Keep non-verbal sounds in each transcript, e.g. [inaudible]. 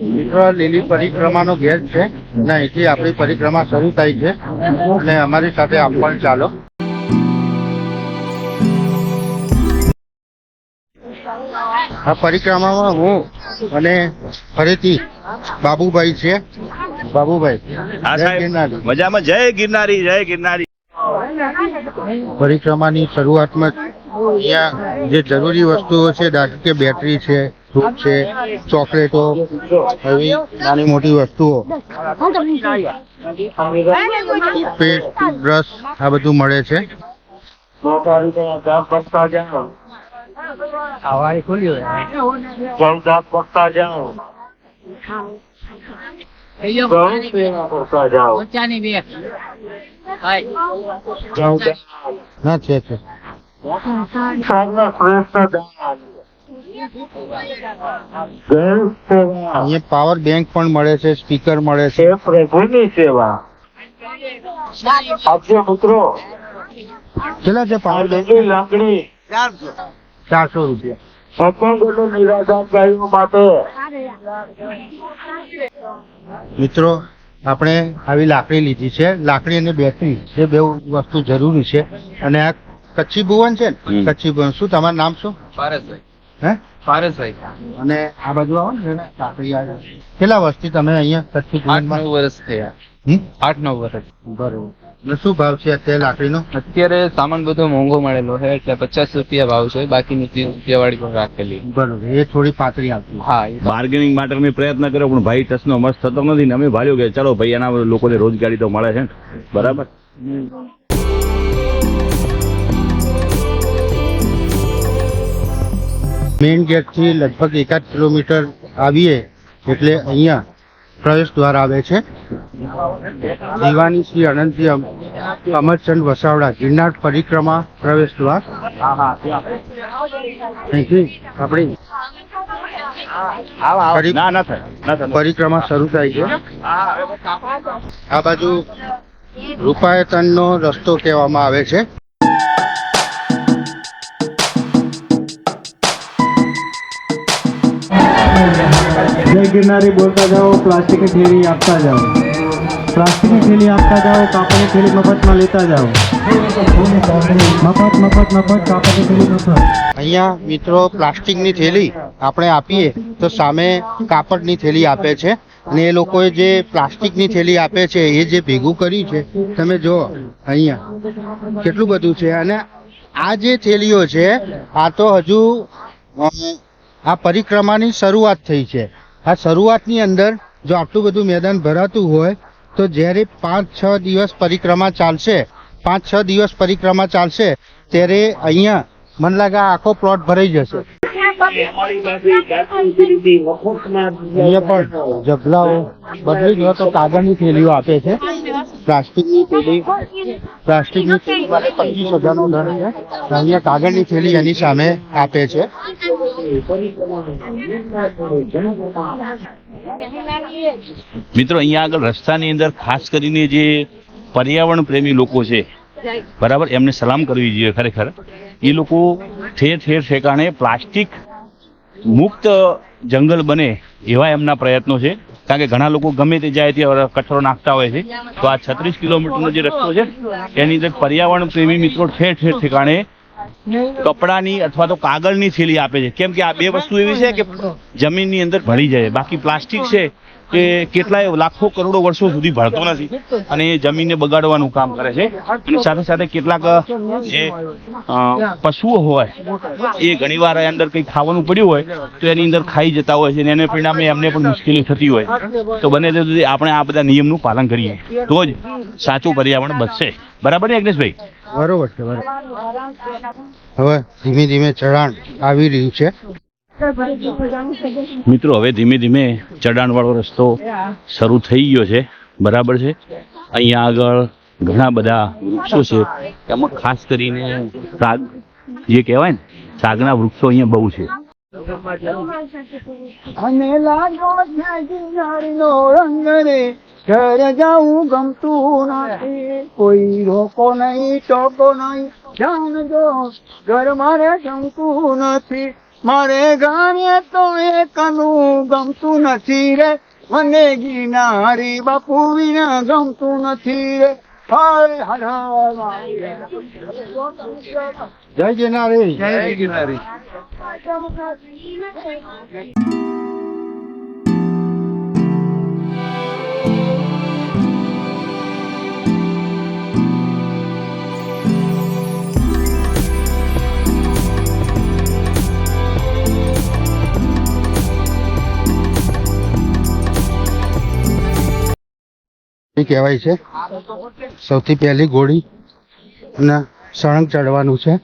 મિત્રો લીલી પરિક્રમાનો ગેટ છે ને અહીંથી આપણી પરિક્રમા શરૂ થાય છે અને અમારી સાથે આપ પણ ચાલો. આ પરિક્રમામાં હું અને ફરીથી બાબુભાઈ છે. બાબુભાઈ. મજામાં. જય ગિરનારી જય ગિરનારી. પરિક્રમાની શરૂઆતમાં અહીંયા જે જરૂરી વસ્તુઓ છે દાખલ કે બેટરી છે ફ્રૂટ છે ચોકલેટો એવી નાની મોટી વસ્તુઓ. પેસ્ટ બ્રશ આ બધું મળે છે. ના છે છે. અહીંયા પાવર બેંક પણ મળે છે સ્પીકર મળે છે. પ્રભુની સેવા. આપજો મિત્રો કેટલા છે પાવર બેંક લાકડી. ચારસો. રૂપિયા. અપંગોને નિરાધાર ગાયો માટે. મિત્રો આપણે આવી લાકડી લીધી છે. લાકડી અને બેટરી એ બે વસ્તુ જરૂરી છે. અને આ કચ્છી ભુવન છે ને? કચ્છી ભુવન. શું તમારું નામ શું? પારસભાઈ હે? પારસભાઈ અને આ બાજુ આવો ને એને કેટલા વર્ષથી તમે અહીંયા કચ્છી આઠ નવ વર્ષ થયા. આઠ નવ વર્ષ. બરોબર. અને શું ભાવ છે અત્યારે લાકડીનો? અત્યારે સામાન બધો મોંઘો મળેલો છે એટલે પચાસ રૂપિયા ભાવ છે બાકીની ત્રીસ રૂપિયા વાળી પણ રાખેલી. બરોબર એ થોડી પાતળી આવતી હા એ બાર્ગેનિંગ માટે અમે પ્રયત્ન કર્યો પણ ભાઈ ટચનો મસ્ત થતો નથી ને અમે ભાલ્યો કે ચલો ભાઈ એના લોકોને રોજગારી તો મળે છે બરાબર? મેઇન ગેટથી લગભગ એકાદ કિલોમીટર આવીએ એટલે અહીંયા પ્રવેશ દ્વાર આવે છે. દિવાની શ્રી અનંતજી અમ- અમરચંદ વસાવડા ગિરનાર પરિક્રમા પ્રવેશ દ્વાર. આપણી પરિક્રમા શરૂ થાય છે. આ બાજુ રૂપાયતનનો રસ્તો કહેવામાં આવે છે. જય ગિરનારી બોલતા જાઓ પ્લાસ્ટિકની થેલી આપતા જાઓ પ્લાસ્ટિકની થેલી આપતા જાઓ કાપડની થેલી મફતમાં લેતા જાઓ મફત મફત મફત કાપડની થેલી મફત અહીંયા મિત્રો પ્લાસ્ટિકની થેલી આપણે આપીએ તો સામે કાપડની થેલી આપે છે અને એ લોકોએ જે પ્લાસ્ટિકની થેલી આપે છે એ જે ભેગું કર્યું છે, તમે જો અહીંયા કેટલું બધું છે અને આ જે થેલીઓ છે, આ તો હજુ આ પરિક્રમાની શરૂઆત થઈ છે. આ શરૂઆતની અંદર જો આટલું બધું મેદાન ભરાતું હોય, તો જ્યારે પાંચ, છ દિવસ પરિક્રમા ચાલશે, પાંચ, છ દિવસ પરિક્રમા ચાલશે, ત્યારે અહીંયા મને લાગે આખો પ્લોટ ભરાઈ જશે. અહીંયા પણ જબલાઓ બદલી ગયો તો કાગળની થેલીઓ આપે છે. પ્લાસ્ટિકની થેલી પ્લાસ્ટિકની થેલી માટે પચીસ હજારનો દર છે. અહીંયા કાગળની થેલી એની સામે આપે છે. મિત્રો અહીંયા આગળ રસ્તાની અંદર ખાસ કરીને જે પર્યાવરણ પ્રેમી લોકો છે બરાબર એમને સલામ કરવી જોઈએ ખરેખર. એ લોકો ઠેર ઠેર ઠેકાણે પ્લાસ્ટિક મુક્ત જંગલ બને એવા એમના પ્રયત્નો છે. કારણ કે ઘણા લોકો ગમે તે જાય તે કચરો નાખતા હોય છે. તો આ છત્રીસ કિલોમીટરનો જે રસ્તો છે, એની અંદર પર્યાવરણ પ્રેમી મિત્રો ઠેર ઠેર ઠેકાણે કપડાની અથવા તો કાગળની થેલી આપે છે. કેમ કે આ બે વસ્તુ એવી છે કે જમીનની અંદર ભળી જાય. બાકી પ્લાસ્ટિક છે કે કેટલાય લાખો કરોડો વર્ષો સુધી ભળતો નથી અને એ જમીનને બગાડવાનું કામ કરે છે. અને સાથે સાથે કેટલાક, જે પશુઓ હોય, એ ઘણીવાર અંદર કંઈ ખાવાનું પડ્યું હોય, તો એની અંદર ખાઈ જતા હોય છે અને એને પરિણામે એમને પણ મુશ્કેલી થતી હોય. તો બને તે સુધી આપણે આ બધા નિયમનું પાલન કરીએ. તો જ સાચું પર્યાવરણ બચશે. બરાબર ને, અગ્નેશભાઈ? બરોબર છે, બરાબર. હવે ધીમે ધીમે ચઢાણ આવી રહ્યું છે. મિત્રો, હવે ધીમે ધીમે ચડાણવાળો રસ્તો શરૂ થઈ ગયો છે. બરાબર છે? અહીંયા આગળ ઘણા બધા વૃક્ષો છે. એમાં ખાસ કરીને સાગ, જે કહેવાય ને, સાગના વૃક્ષો અહીંયા બહુ છે. અને લાગો નો રંગ રે, ઘરે જાઉં ગમતું નથી. કોઈ રોકો નહીં, ટોકો નહીં. જાણ જો ઘર મારે ગમતું નથી. મારે ગાણે તો એકનું ગમતું નથી રે. મને ગિનારી બાપુ વિના ગમતું નથી રે. જય ગિનારી જય ગિરનારી. એ કહેવાય છે. સૌથી પહેલી ગોળી અને સળંગ ચડવાનું છે.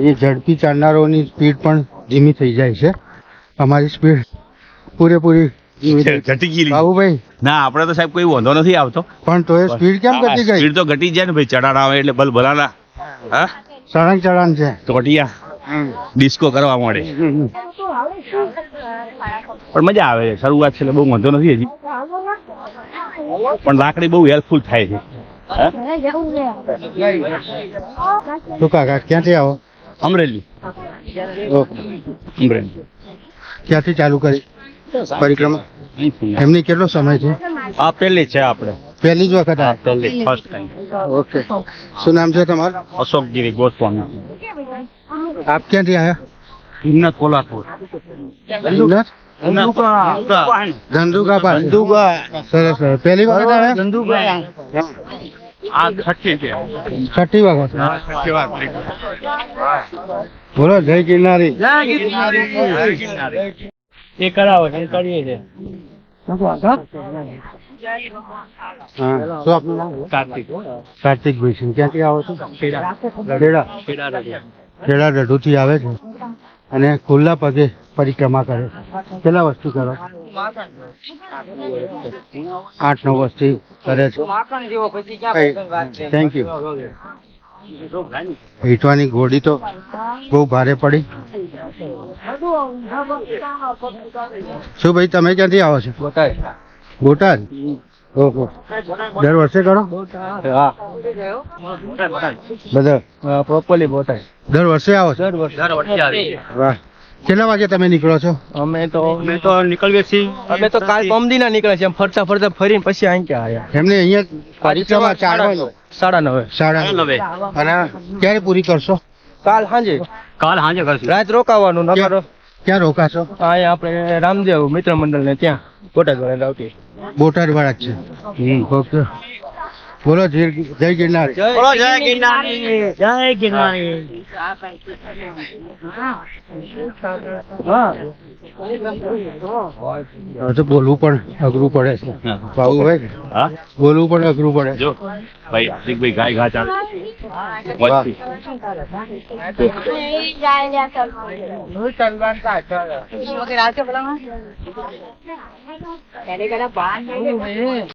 એ ઝડપી ચાલનારોની સ્પીડ પણ ધીમી થઈ જાય છે. અમારી સ્પીડ પૂરેપૂરી [laughs] ઘટી ગયેલી. બાબુભાઈ ના આપણે તો સાહેબ કોઈ વાંધો નથી આવતો. પણ તો એ સ્પીડ કેમ ઘટી ગઈ? સ્પીડ તો ઘટી જાય ને ભાઈ ચડાણ આવે એટલે ભલ ભલાના. હા? સળંગ ચડાણ છે. ચોટિયા ડિસ્કો કરવા મળે. પણ મજા આવે છે શરૂઆત છે એટલે બહુ વાંધો નથી હજી. પણ લાકડી બહુ હેલ્પફુલ થાય છે. તો કાકા ક્યાંથી આવો? અમરેલી. અમરેલી. ક્યાંથી ચાલુ કરી? પરિક્રમા? એમની કેટલો સમય છે? આ પહેલી છે આપણે. પહેલી જ વખત આ? પહેલી ફર્સ્ટ ટાઈમ ઓકે. શું નામ છે તમારું? અશોકગીરી ગોસ્વામી. આપ ક્યાંથી આવ્યા હિમનાથ કોલ્હાપુર. ધંધુકા ધંધુકા પાસે. સરસ સરસ. પહેલી વખત આવ્યા? આ છઠ્ઠી છે. છઠ્ઠી વખત? બોલો જય ગિરનારી. એ કરાવો એ કરીએ છે. નામ? કાર્તિક. ભાઈ સિંહ ક્યાંથી આવો છો? ખેડા. ખેડા. રઢુથી આવે છે અને ખુલ્લા પગે પરિક્રમા કરે છે. કેટલા વસ્તુ કરો? આઠ નવ વસ્તી કરે છે. થેન્ક યુ ઈટવાની ગોળી તો બહુ ભારે પડી. શું ભાઈ તમે ક્યાંથી આવો છો? બોટાદ. બોટાદ? ઓહો. દર વર્ષે કરો? હા. બધા? પ્રોપરલી બોટાય. દર વર્ષે આવો દર વર્ષે. વાહ. કેટલા વાગે તમે નીકળો છો? અમે તો અમે તો નીકળીએ છીએ. અમે તો કાલ પમદી ના નીકળ્યા છીએ. આમ ફરતા ફરતા ફરીને પછી અહીં ક્યાં આવ્યા એમને અહીંયા પરિક્રમા ચાલવાનું સાડા નવે. સાડા નવે. અને ક્યારે પૂરી કરશો? કાલ સાંજે. કાલ સાંજે કરશું. રાત રોકાવાનું નકર ક્યાં રોકાશો? અહીંયા આપણે રામદેવ મિત્ર મંડળ ને ત્યાં બોટાદ વાળા બોટાદ વાળા જ છે. ઓકે. બોલો જય જય ગિરનાર. બોલો જય ગિરનારી. જય ગિરનારી. તો બોલવું પણ અઘરું પડે છે. હા. ભાઈ હા? બોલવું પણ અઘરું પડે જો ભાઈ હાર્દિકભાઈ ગાય ઘા ચાલે.